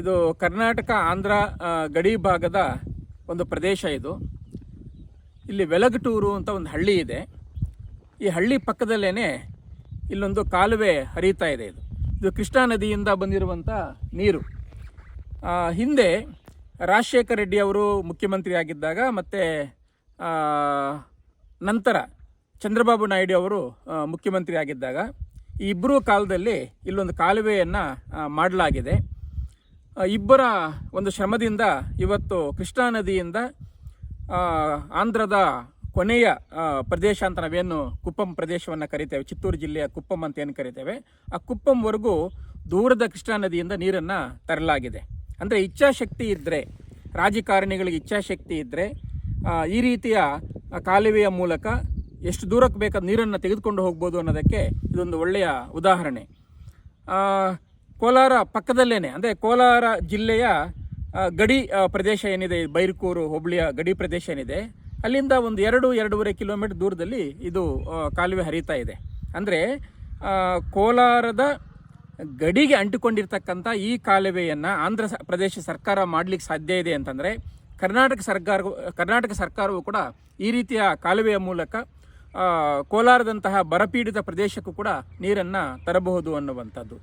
ಇದು ಕರ್ನಾಟಕ, ಆಂಧ್ರ ಗಡಿ ಭಾಗದ ಒಂದು ಪ್ರದೇಶ ಇದು. ಇಲ್ಲಿ ವೆಲಗಟೂರು ಅಂತ ಒಂದು ಹಳ್ಳಿ ಇದೆ. ಈ ಹಳ್ಳಿ ಪಕ್ಕದಲ್ಲೇ ಇಲ್ಲೊಂದು ಕಾಲುವೆ ಹರಿತಾ ಇದೆ ಇದು. ಇದು ಕೃಷ್ಣಾ ನದಿಯಿಂದ ಬಂದಿರುವಂಥ ನೀರು. ಹಿಂದೆ ರಾಜಶೇಖರ ರೆಡ್ಡಿ ಅವರು ಮುಖ್ಯಮಂತ್ರಿ ಆಗಿದ್ದಾಗ ಮತ್ತು ನಂತರ ಚಂದ್ರಬಾಬು ನಾಯ್ಡು ಅವರು ಮುಖ್ಯಮಂತ್ರಿ ಆಗಿದ್ದಾಗ. ಈ ಇಬ್ಬರೂ ಕಾಲದಲ್ಲಿ ಇಲ್ಲೊಂದು ಕಾಲುವೆಯನ್ನು ಮಾಡಲಾಗಿದೆ. ಇಬ್ಬರ ಒಂದು ಶ್ರಮದಿಂದ ಇವತ್ತು ಕೃಷ್ಣಾ ನದಿಯಿಂದ ಆಂಧ್ರದ ಕೊನೆಯ ಪ್ರದೇಶ ಅಂತ ನಾವೇನು ಕುಪ್ಪಂ ಪ್ರದೇಶವನ್ನು ಕರಿತೇವೆ, ಚಿತ್ತೂರು ಜಿಲ್ಲೆಯ ಕುಪ್ಪಂ ಅಂತ ಏನು ಕರಿತೇವೆ, ಆ ಕುಪ್ಪಂವರೆಗೂ ದೂರದ ಕೃಷ್ಣಾ ನದಿಯಿಂದ ನೀರನ್ನು ತರಲಾಗಿದೆ. ಅಂದರೆ ಇಚ್ಛಾಶಕ್ತಿ ಇದ್ದರೆ ರಾಜಕಾರಣಿಗಳಿಗೆ ಇಚ್ಛಾಶಕ್ತಿ ಇದ್ದರೆ ಈ ರೀತಿಯ ಕಾಲುವೆಯ ಮೂಲಕ ಎಷ್ಟು ದೂರಕ್ಕೆ ಬೇಕಾದ ನೀರನ್ನು ತೆಗೆದುಕೊಂಡು ಹೋಗ್ಬೋದು ಅನ್ನೋದಕ್ಕೆ ಇದೊಂದು ಒಳ್ಳೆಯ ಉದಾಹರಣೆ. ಕೋಲಾರ ಪಕ್ಕದಲ್ಲೇನೆ, ಅಂದರೆ ಕೋಲಾರ ಜಿಲ್ಲೆಯ ಗಡಿ ಪ್ರದೇಶ ಏನಿದೆ, ಬೈರ್ಕೂರು, ಹೋಬಳಿಯ ಗಡಿ ಪ್ರದೇಶ ಏನಿದೆ, ಅಲ್ಲಿಂದ ಒಂದು ಎರಡು, ಎರಡೂವರೆ ಕಿಲೋಮೀಟರ್ ದೂರದಲ್ಲಿ ಇದು ಕಾಲುವೆ ಹರಿತಾ ಇದೆ. ಅಂದರೆ ಕೋಲಾರದ ಗಡಿಗೆ ಅಂಟಿಕೊಂಡಿರ್ತಕ್ಕಂಥ ಈ ಕಾಲುವೆಯನ್ನು ಆಂಧ್ರ ಪ್ರದೇಶ ಸರ್ಕಾರ ಮಾಡಲಿಕ್ಕೆ ಸಾಧ್ಯ ಇದೆ ಅಂತಂದರೆ, ಕರ್ನಾಟಕ ಸರ್ಕಾರ ಕರ್ನಾಟಕ ಸರ್ಕಾರವು ಕೂಡ ಈ ರೀತಿಯ ಕಾಲುವೆಯ ಮೂಲಕ ಕೋಲಾರದಂತಹ ಬರಪೀಡಿತ ಪ್ರದೇಶಕ್ಕೂ ಕೂಡ ನೀರನ್ನು ತರಬಹುದು ಅನ್ನುವಂಥದ್ದು.